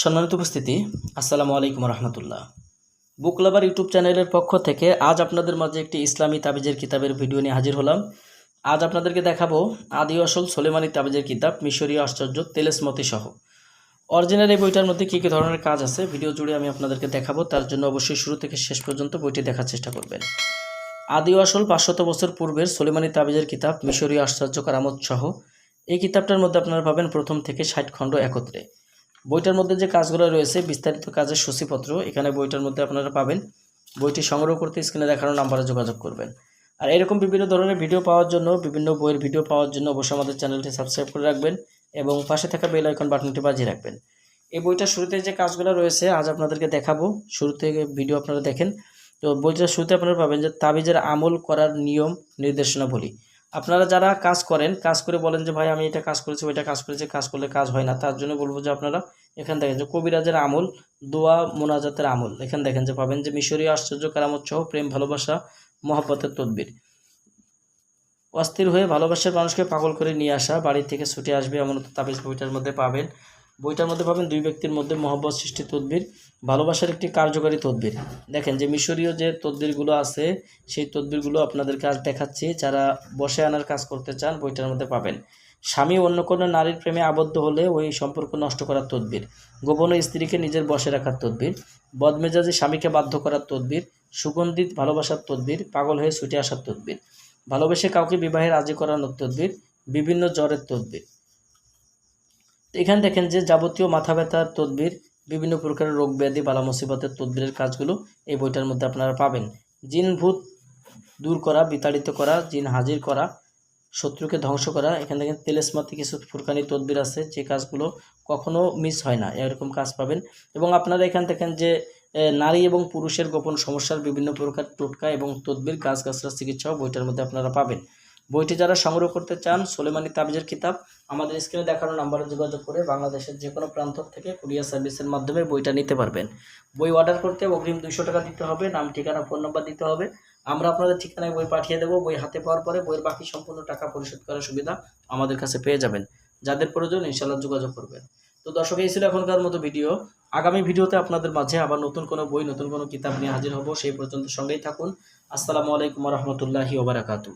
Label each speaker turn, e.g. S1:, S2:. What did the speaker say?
S1: সম্মানিত উপস্থিতি, আসসালামু আলাইকুম রহমতুল্লাহ। বুক লাভার ইউটিউব চ্যানেলের পক্ষ থেকে আজ আপনাদের মাঝে একটি ইসলামী তাবিজের কিতাবের ভিডিও নিয়ে হাজির হলাম। আজ আপনাদেরকে দেখাবো আদি আসল সোলেমানি তাবিজের কিতাব মিশরীয় আশ্চর্য তেলেসমতি সহ। অরিজিনাল এই বইটার মধ্যে কী কী ধরনের কাজ আছে ভিডিও জুড়ে আমি আপনাদেরকে দেখাবো, তার জন্য অবশ্যই শুরু থেকে শেষ পর্যন্ত বইটি দেখার চেষ্টা করবেন। আদি আসল পাঁচশত বছর পূর্বের সোলেমানি তাবিজের কিতাব মিশরীয় আশ্চর্য কারামত সহ। এই কিতাবটার মধ্যে আপনারা পাবেন প্রথম থেকে ষাট খণ্ড একত্রে। বইটার মধ্যে যে কাজগুলো রয়েছে, বিস্তারিত কাজের সূচিপত্র, এখানে বইটার মধ্যে আপনারা পাবেন। বইটি সংগ্রহ করতে স্ক্রিনে দেখানো নাম্বারে যোগাযোগ করবেন। আর এরকম বিভিন্ন ধরনের ভিডিও পাওয়ার জন্য, বিভিন্ন বইয়ের ভিডিও পাওয়ার জন্য অবশ্যই আমাদের চ্যানেলটি সাবস্ক্রাইব করে রাখবেন এবং পাশে থাকা বেল আইকন বাটনটি বাজিয়ে রাখবেন। এই বইটার শুরুতে যে কাজগুলো রয়েছে, আজ আপনাদেরকে দেখাবো। শুরু থেকে ভিডিও আপনারা দেখেন। তো বইটার শুরুতে আপনারা পাবেন যে তাবিজের আমল করার নিয়ম নির্দেশনা বলি আপনারা যারা কাজ করেন, কাজ করে বলেন যে, ভাই, আমি এটা কাজ করেছি, ওইটা কাজ করেছি, কাজ করলে কাজ হয় না। তার জন্য বলব যে, আপনারা এখান দেখেন যে, কবিরাজের আমল, দোয়া মোনাজাতের আমল। এখানে দেখেন যে, পাবেন যে, মিশরীয় আশ্চর্য কারামত সহ প্রেম, ভালোবাসা, মহাব্বতের তদ্বির। অস্থির হয়ে ভালোবাসার মানুষকে পাগল করে নিয়ে আসা, বাড়ি থেকে ছুটে আসবে এমন তাবিজ কবিটার মধ্যে পাবেন। বইটার মধ্যে পাবেন দুই ব্যক্তির মধ্যে মহব্বত সৃষ্টি তদবির, ভালোবাসার একটি কার্যকারী তদবির। দেখেন যে মিশরীয় যে তদবিরগুলো আছে, সেই তদবিরগুলো আপনাদেরকে আজ দেখাচ্ছি। যারা বসে আনার কাজ করতে চান, বইটার মধ্যে পাবেন। স্বামী অন্য কোনো নারীর প্রেমে আবদ্ধ হলে ওই সম্পর্ক নষ্ট করার তদবির, গোপনে স্ত্রীকে নিজের বসে রাখার তদবির, বদমেজাজি স্বামীকে বাধ্য করার তদবির, সুগন্ধিত ভালোবাসার তদবির, পাগল হয়ে ছুটে আসার তদবির, ভালোবেসে কাউকে বিবাহে রাজি করানোর তদবির, বিভিন্ন জ্বরের তদবির। এখানে দেখেন যে যাবতীয় মাথা ব্যথার তদবির, বিভিন্ন প্রকারের রোগ ব্যাধি, বালা মুসিবতের তদবিরের কাজগুলো এই বইটার মধ্যে আপনারা পাবেন। জিন ভূত দূর করা, বিতাড়িত করা, জিন হাজির করা, শত্রুকে ধ্বংস করা, এখান থেকে তেলেসমাতি কিছু ফুরকানি তদবির আছে যে কাজগুলো কখনো মিস হয় না, এরকম কাজ পাবেন। এবং আপনারা এখান দেখেন যে নারী এবং পুরুষের গোপন সমস্যার বিভিন্ন প্রকার টোটকা এবং তদবির গাছ গাছরা চিকিৎসাও বইটার মধ্যে আপনারা পাবেন। বইটি যারা সংগ্রহ করতে চান, সোলেমানি তাবিজের কিতাব, আমাদের স্ক্রিনে দেখানো নাম্বারে যোগাযোগ করে বাংলাদেশের যে কোনো প্রান্ত থেকে কুরিয়ার সার্ভিসের মাধ্যমে বইটা নিতে পারবেন। বই অর্ডার করতে অগ্রিম দুইশো টাকা দিতে হবে, নাম, ঠিকানা ফোন নাম্বার দিতে হবে। আমরা আপনাদের ঠিকানায় বই পাঠিয়ে দেবো। বই হাতে পাওয়ার পরে বইয়ের বাকি সম্পূর্ণ টাকা পরিশোধ করার সুবিধা আমাদের কাছে পেয়ে যাবেন। যাদের প্রয়োজন ইনশাল্লাহ যোগাযোগ করবেন। তো দর্শক, এই ছিল এখনকার মতো ভিডিও। আগামী ভিডিওতে আপনাদের মাঝে আবার নতুন কোনো বই, নতুন কোনো কিতাব নিয়ে হাজির হব। সেই পর্যন্ত সঙ্গেই থাকুন। আসসালামু আলাইকুম রহমতুল্লাহি ওবরাকাতু